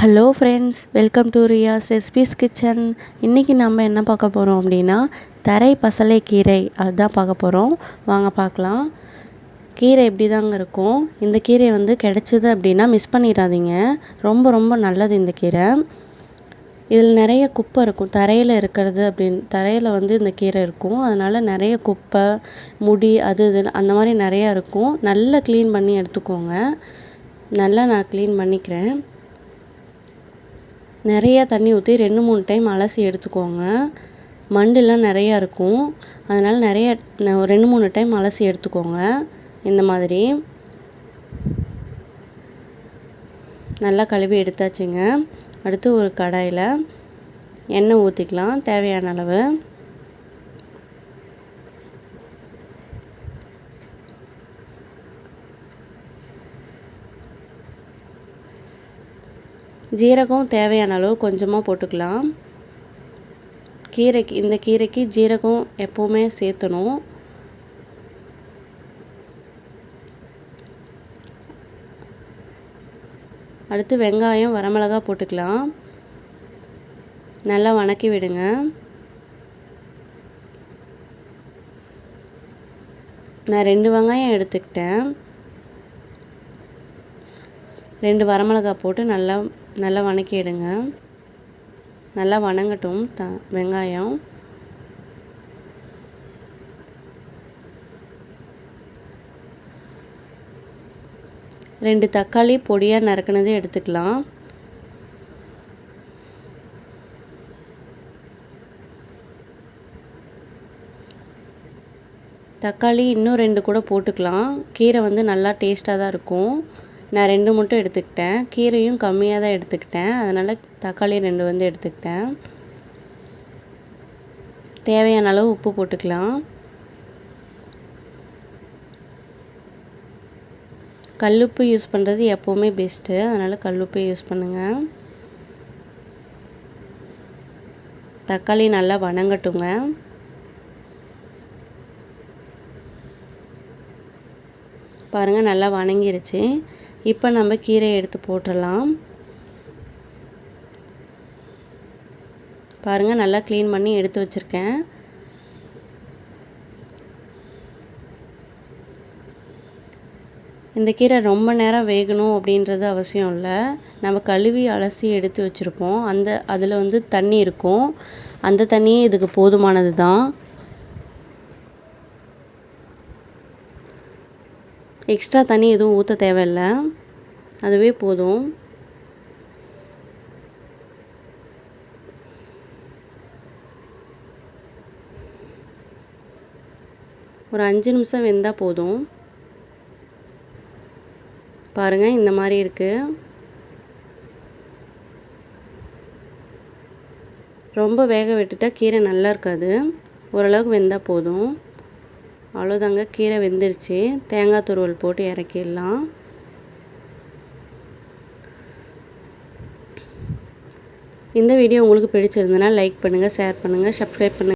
Hello friends welcome to Riya's recipes kitchen இன்றைக்கி நம்ம என்ன பார்க்க போகிறோம் அப்படின்னா தரை பசலை கீரை. அதுதான் பார்க்க போகிறோம் வாங்க பார்க்கலாம். கீரை இப்படி தாங்க இருக்கும்? இந்த கீரை வந்து கிடச்சிது அப்படின்னா மிஸ் பண்ணிடாதீங்க. ரொம்ப ரொம்ப நல்லது இந்த கீரை. இதில் நிறைய குப்பை இருக்கும். தரையில் இருக்கிறது அப்படின்னு தரையில் வந்து இந்த கீரை இருக்கும். அதனால் நிறைய குப்பை முடி அது இது அந்த மாதிரி நிறையா இருக்கும். நல்லா க்ளீன் பண்ணி எடுத்துக்கோங்க. நல்லா நான் க்ளீன் பண்ணிக்கிறேன். நிறையா தண்ணி ஊற்றி ரெண்டு மூணு டைம் அலசி எடுத்துக்கோங்க. மண்டெலாம் நிறையா இருக்கும். அதனால் நிறைய ரெண்டு மூணு டைம் அலசி எடுத்துக்கோங்க. இந்த மாதிரி. நல்லா கழுவி எடுத்தாச்சுங்க. அடுத்து ஒரு கடாயில் எண்ணெய் ஊற்றிக்கலாம் தேவையான அளவு. ஜீரகம் தேவையான அளவு கொஞ்சமாக போட்டுக்கலாம். கீரைக்கு இந்த கீரைக்கு ஜீரகம் எப்போவுமே சேர்த்தணும். அடுத்து வெங்காயம் வரமிளகா போட்டுக்கலாம். நல்லா வணக்கி விடுங்க. நான் ரெண்டு வெங்காயம் எடுத்துக்கிட்டேன். ரெண்டு வரமிளகா போட்டு நல்லா நல்லா வணக்கிடுங்க. நல்லா வணங்கட்டும் த வெங்காயம். ரெண்டு தக்காளி பொடியாக நறுக்கினதே எடுத்துக்கலாம். தக்காளி இன்னும் ரெண்டு கூட போட்டுக்கலாம். கீரை வந்து நல்லா டேஸ்ட்டாக தான் இருக்கும். நான் ரெண்டு மட்டும் எடுத்துக்கிட்டேன். கீரையும் கம்மியாக தான் எடுத்துக்கிட்டேன். அதனால் தக்காளி ரெண்டு வந்து எடுத்துக்கிட்டேன். தேவையான அளவு உப்பு போட்டுக்கலாம். கல்லுப்பு யூஸ் பண்ணுறது எப்போவுமே பெஸ்ட்டு அதனால் கல்லுப்பு யூஸ் பண்ணுங்கள் தக்காளி நல்லா வணங்கட்டுங்க. பாருங்கள் நல்லா வணங்கிருச்சு. இப்போ நம்ம கீரையை எடுத்து போட்டுடலாம். பாருங்கள் நல்லா க்ளீன் பண்ணி எடுத்து வச்சுருக்கேன். இந்த கீரை ரொம்ப நேரம் வேகணும் அப்படின்றது அவசியம் இல்லை. நம்ம கழுவி அலசி எடுத்து வச்சுருப்போம். அந்த அதில் வந்து தண்ணி இருக்கும். அந்த தண்ணியே இதுக்கு போதுமானது தான். எக்ஸ்ட்ரா தண்ணி எதுவும் ஊற்ற தேவையில்லை. அதுவே போதும். ஒரு அஞ்சு நிமிஷம் வெந்தால் போதும். பாருங்கள் இந்த மாதிரி இருக்குது ரொம்ப வேக விட்டுட்டால் கீரை நல்லா இருக்காது. ஓரளவுக்கு வெந்தால் போதும். அவ்வளோதாங்க கீரை வெந்துருச்சு. தேங்காய் துருவல் போட்டு இறக்கிடலாம். இந்த வீடியோ உங்களுக்கு பிடிச்சிருந்தனா லைக் பண்ணுங்கள் ஷேர் பண்ணுங்கள் சப்ஸ்கிரைப் பண்ணுங்கள்